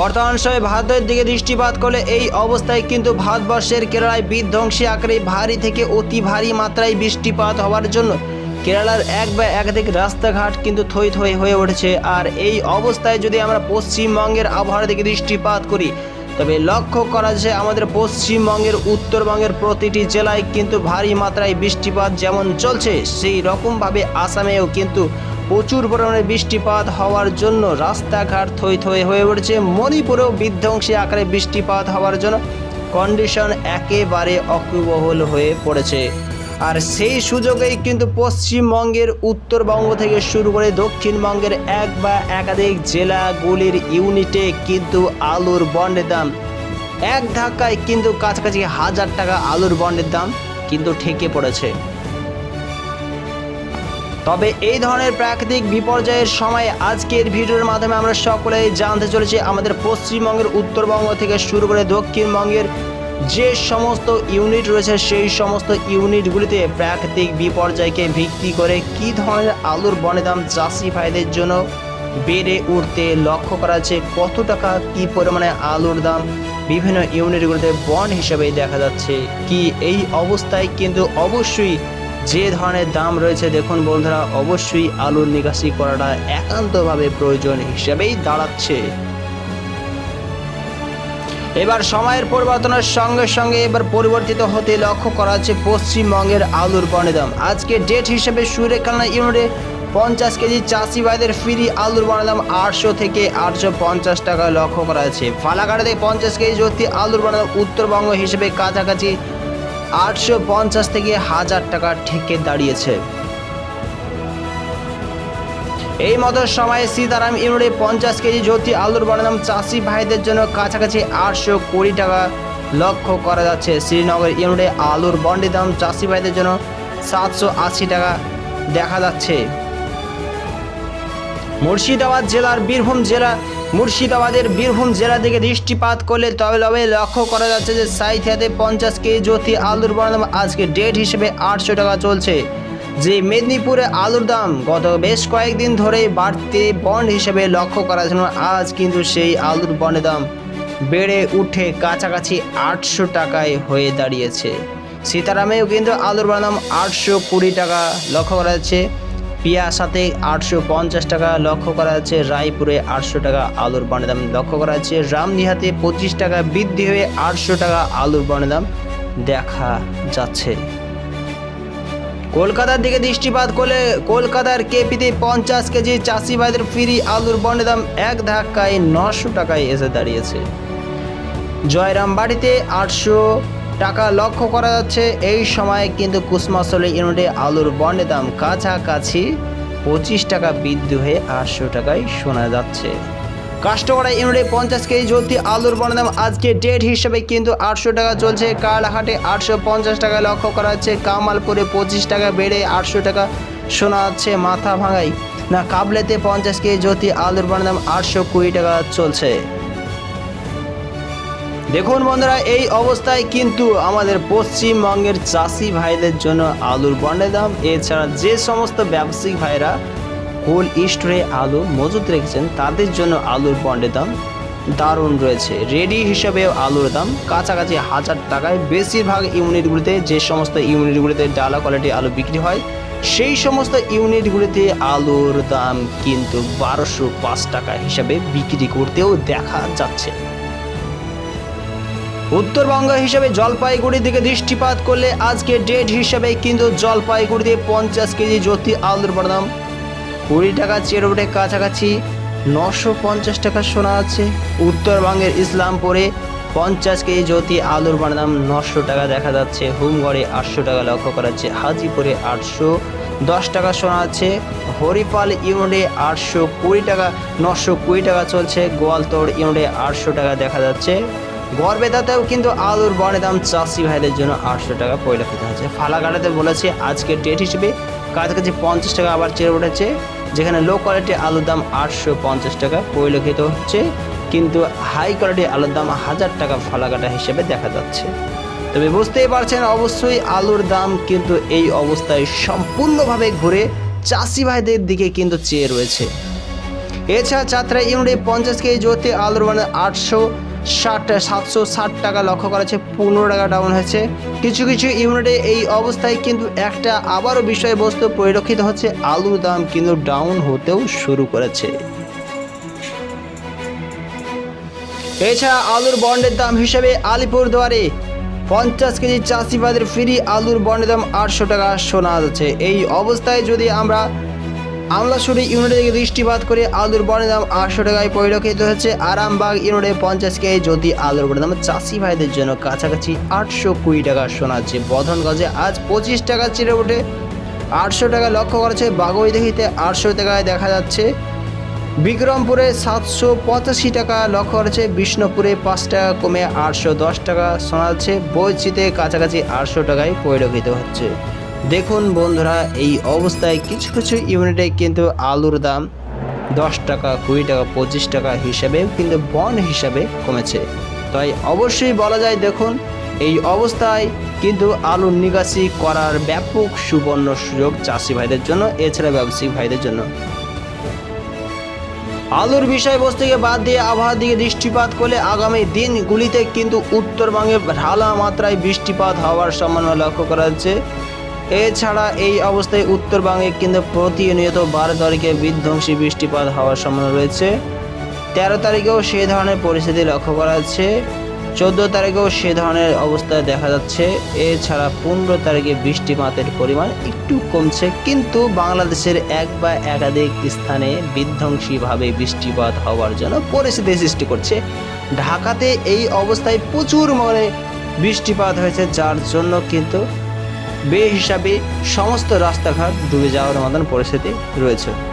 বর্তমান সময়ে ভারতের দিকে দৃষ্টিপাত করলে এই অবস্থায় কিন্তু ভারতবর্ষের কেরালায় বিধ্বংসী আকারে ভারী থেকে অতি ভারী মাত্রায় বৃষ্টিপাত হওয়ার জন্য কেরালার এক বা একাধিক রাস্তাঘাট কিন্তু থই থই হয়ে উঠেছে। আর এই অবস্থায় যদি আমরা পশ্চিমবঙ্গের আবহাওয়ার দিকে দৃষ্টিপাত করি, তবে লক্ষ্য করা যে আমাদের পশ্চিমবঙ্গের উত্তরবঙ্গের প্রতিটি জেলায় কিন্তু ভারী মাত্রায় বৃষ্টিপাত যেমন চলছে, সেই রকমভাবে আসামেও কিন্তু প্রচুর পরিমাণে বৃষ্টিপাত হওয়ার জন্য রাস্তাঘাট থই থই হয়ে উঠেছে। মণিপুরেও বিধ্বংসী আকারে বৃষ্টিপাত হওয়ার জন্য কন্ডিশন একেবারে অকুবহল হয়ে পড়েছে। আর সেই সুযোগেই কিন্তু পশ্চিমবঙ্গের উত্তরবঙ্গ থেকে শুরু করে দক্ষিণবঙ্গের এক বা একাধিক জেলাগুলির ইউনিটে কিন্তু আলুর বন্ডের দাম। এক ধাক্কায় কিন্তু কাছাকাছি হাজার টাকা আলুর বন্ডের দাম কিন্তু ঠেকে পড়েছে। তবে এই ধরনের প্রাকৃতিক বিপর্যয়ের সময় আজকের ভিডিওর মাধ্যমে আমরা সকলেই জানতে চলেছি আমাদের পশ্চিমবঙ্গের, উত্তরবঙ্গ থেকে শুরু করে দক্ষিণবঙ্গের যে সমস্ত ইউনিট রয়েছে, সেই সমস্ত ইউনিটগুলিতে প্রাকৃতিক বিপর্যয়কে ভিত্তি করে কী ধরনের আলুর বনে দাম চাষি ভাইদের জন্য বেড়ে উঠতে লক্ষ্য করা যাচ্ছে, কত টাকা, কি পরিমাণে আলুর দাম, বিভিন্ন ইউনিটগুলিতে বন্ড হিসেবে দেখা যাচ্ছে, কি এই অবস্থায় কিন্তু অবশ্যই যে ধরনের দাম রয়েছে, দেখুন বন্ধুরা, অবশ্যই আলুর নিকাশি করাটা একান্তভাবে প্রয়োজন হিসেবেই দাঁড়াচ্ছে। এবার সময়ের পরিবর্তনের সঙ্গে সঙ্গে এবার পরিবর্তিত হতে লক্ষ্য করা হচ্ছে পশ্চিমবঙ্গের আলুর বনে দাম। আজকে ডেট হিসেবে সুরেখানা ইউনিটে পঞ্চাশ কেজি চাষি ভাইদের ফ্রি আলুর বনে দাম আটশো থেকে আটশো পঞ্চাশ টাকা লক্ষ্য করা যাচ্ছে। ফালাকাটা থেকে পঞ্চাশ কেজি জ্যোতি আলুর বনে দাম উত্তরবঙ্গ হিসেবে কাছাকাছি আটশো পঞ্চাশ থেকে হাজার টাকা ঠেকে দাঁড়িয়েছে। এই মতো সময়ে সীতারাম ইউনিটে পঞ্চাশ কেজি জ্যোতি আলুর বানাদাম চাষি ভাইদের জন্য কাছাকাছি আটশো কুড়ি টাকা লক্ষ্য করা যাচ্ছে। শ্রীনগর ইউনিটে আলুর বন্ডি দাম চাষি ভাইদের জন্য সাতশো আশি টাকা দেখা যাচ্ছে। মুর্শিদাবাদ জেলার বীরভূম জেলা মুর্শিদাবাদের বীরভূম জেলা থেকে দৃষ্টিপাত করলে তবে তবে লক্ষ্য করা যাচ্ছে যে সাইথিয়াতে পঞ্চাশ কেজি জ্যোতি আলুর বনাদাম আজকে ডেট হিসেবে আটশো টাকা চলছে। যে মেদিনীপুরে আলুর দাম গত বেশ কয়েকদিন ধরেই বাড়তে বন্ড হিসেবে লক্ষ্য করা জন্য আজ কিন্তু সেই আলুর বন্ডের দাম বেড়ে উঠে কাছাকাছি আটশো টাকায় হয়ে দাঁড়িয়েছে। সীতারামেও কিন্তু আলুর বাদাম আটশো কুড়ি টাকা লক্ষ্য করা যাচ্ছে। পিয়াসাতে আটশো পঞ্চাশ টাকা লক্ষ্য করা যাচ্ছে। রায়পুরে আটশো টাকা আলুর বনের দাম লক্ষ্য করা যাচ্ছে। রামদিহাতে পঁচিশ টাকা বৃদ্ধি হয়ে আটশো টাকা আলুর বনের দাম দেখা যাচ্ছে। কলকাতার দিকে দৃষ্টিপাত করলে কলকাতার কেপিতে পঞ্চাশ কেজি চাষি ভাইদের ফ্রি আলুর বনের দাম এক ধাক্কায় নশো টাকায় এসে দাঁড়িয়েছে। জয়রামবাড়িতে আটশো টাকা লক্ষ্য করা যাচ্ছে। এই সময় কিন্তু কুসমাসলে ইউনিটে আলুর বন্ডের দাম কাছাকাছি পঁচিশ টাকা বৃদ্ধি হয়ে আটশো টাকায় শোনা যাচ্ছে। কাস্টমারা ইউনিটে পঞ্চাশ কেজি জ্যোতি আলুর দাম আজকে ডেট হিসেবে কিন্তু আটশো টাকা চলছে। কালাহাটে আটশো পঞ্চাশ টাকা লক্ষ্য করা যাচ্ছে। কামালপুরে পঁচিশ টাকা বেড়ে আটশো টাকা শোনা যাচ্ছে মাথা ভাঙাই না, কাবলেতে পঞ্চাশ কেজি জ্যোতি আলুর দাম আটশো কুড়ি টাকা চলছে। দেখুন বন্ধুরা, এই অবস্থায় কিন্তু আমাদের পশ্চিমবঙ্গের চাষি ভাইদের জন্য আলুর বন্ডের দাম, এছাড়া যে সমস্ত ব্যবসায়িক ভাইরা কোল্ড স্টোরে আলু মজুত রেখেছেন, তাদের জন্য আলুর বন্ডের দাম দারুণ রয়েছে। রেডি হিসাবেও আলুর দাম কাছাকাছি হাজার টাকায়। বেশিরভাগ ইউনিটগুলিতে যে সমস্ত ইউনিটগুলিতে ডালা কোয়ালিটি আলু বিক্রি হয়, সেই সমস্ত ইউনিটগুলিতে আলুর দাম কিন্তু বারোশো পাঁচ টাকা হিসাবে বিক্রি করতেও দেখা যাচ্ছে। উত্তরবঙ্গ হিসেবে জলপাইগুড়ির দিকে দৃষ্টিপাত করলে আজকে ডেট হিসেবে কিন্তু জলপাইগুড়িতে পঞ্চাশ কেজি জ্যোতি আলুর দাম কুড়ি টাকা চেরোটে কাছাকাছি নশো পঞ্চাশ টাকা শোনা আছে। উত্তরবঙ্গের ইসলামপুরে পঞ্চাশ কেজি জ্যোতি আলুর দাম নশো টাকা দেখা যাচ্ছে। হুমগড়ে আটশো টাকা লক্ষ্য করা যাচ্ছে। হাজিপুরে আটশো দশ টাকা শোনা আছে। হরিপাল ইউনিটে আটশো কুড়ি টাকা, নশো কুড়ি টাকা চলছে। গোয়ালতোড় ইউনিটে আটশো টাকা দেখা যাচ্ছে। গড়বেতাতেও কিন্তু আলুর বনে দাম চাষি ভাইদের জন্য আটশো টাকা পরিলক্ষিত হচ্ছে ফালাকাটাতে বলেছে, আজকে ডেট হিসেবে কাছাকাছি পঞ্চাশ টাকা আবার চেয়ে উঠেছে, যেখানে লো কোয়ালিটি আলুর দাম আটশো পঞ্চাশ টাকা পরিলক্ষিত হচ্ছে, কিন্তু হাই কোয়ালিটি আলুর দাম হাজার টাকা ফালাকাটা হিসেবে দেখা যাচ্ছে। তবে বুঝতেই পারছেন, অবশ্যই আলুর দাম কিন্তু এই অবস্থায় সম্পূর্ণভাবে ঘুরে চাষি ভাইদের দিকে কিন্তু চেয়ে রয়েছে। এছাড়া যাত্রা ইউনিটে পঞ্চাশ কেজি জ্যোতি আলুর মানে আটশো ষাট, সাতশো ষাট টাকা লক্ষ্য করা হচ্ছে পনেরো টাকা ডাউন হয়েছে। কিছু কিছু ইউনিটে এই অবস্থায় কিন্তু একটা আবারও বিষয়বস্তু পরিলক্ষিত হচ্ছে, আলুর দাম কিন্তু ডাউন হতেও শুরু করেছে। এছাড়া আলুর বন্ডের দাম হিসেবে আলিপুরদুয়ারে পঞ্চাশ কেজি চাষিবাদের ফ্রি আলুর বন্ডের দাম আটশো টাকা শোনা যাচ্ছে। এই অবস্থায় যদি আমরা আমলাশুড়ি ইউনিটে দৃষ্টিপাত করে আলুর বন্ডের দাম আটশো টাকায় পরিলক্ষিত হচ্ছে আরামবাগ ইউনিটে পঞ্চাশ কেজি যদি আলুর বন্ডের দাম চাষি ভাইদের জন্য কাছাকাছি আটশো কুড়ি টাকা শোনাচ্ছে বধনগঞ্জে আজ পঁচিশ টাকা চিরে উঠে আটশো টাকা লক্ষ্য করেছে বাগুইদেহিতে আটশো টাকায় দেখা যাচ্ছে। বিক্রমপুরে সাতশো পঁচাশি টাকা লক্ষ্য করেছে, বিষ্ণুপুরে পাঁচ টাকা কমে আটশো দশ টাকা শোনা যাচ্ছে বৈচিতে কাছাকাছি আটশো টাকায় পরিলক্ষিত হচ্ছে। দেখুন বন্ধুরা, এই অবস্থায় কিছু কিছু ইউনিটে কিন্তু আলুর দাম দশ টাকা, কুড়ি টাকা, পঁচিশ টাকা হিসাবেও কিন্তু বন হিসাবে কমেছে। তাই অবশ্যই বলা যায়, দেখুন, এই অবস্থায় কিন্তু আলুর নিকাশি করার ব্যাপক সুবর্ণ সুযোগ চাষি ভাইদের জন্য, এছাড়া ব্যবসায়িক ভাইদের জন্য। আলুর বিষয়বস্তুকে বাদ দিয়ে আবহাওয়ার দিকে দৃষ্টিপাত করলে আগামী দিনগুলিতে কিন্তু উত্তরবঙ্গে ঢালা মাত্রায় বৃষ্টিপাত হওয়ার সম্ভাবনা লক্ষ্য করা যাচ্ছে। এছাড়া এই অবস্থায় উত্তরবঙ্গে কিন্তু প্রতিনিয়ত বারো তারিখে বিধ্বংসী বৃষ্টিপাত হওয়ার সম্ভাবনা রয়েছে। তেরো তারিখেও সে ধরনের পরিস্থিতি লক্ষ্য করা যাচ্ছে। চোদ্দ তারিখেও সে ধরনের অবস্থা দেখা যাচ্ছে। এছাড়া পনেরো তারিখে বৃষ্টিপাতের পরিমাণ একটু কমছে, কিন্তু বাংলাদেশের এক বা একাধিক স্থানে বিধ্বংসীভাবে বৃষ্টিপাত হওয়ার জন্য পরিস্থিতি সৃষ্টি করছে। ঢাকাতে এই অবস্থায় প্রচুর মানে বৃষ্টিপাত হয়েছে, যার জন্য কিন্তু বে হিসাবে সমস্ত রাস্তাঘাট ডুবে যাওয়ার মতন পরিস্থিতি রয়েছে।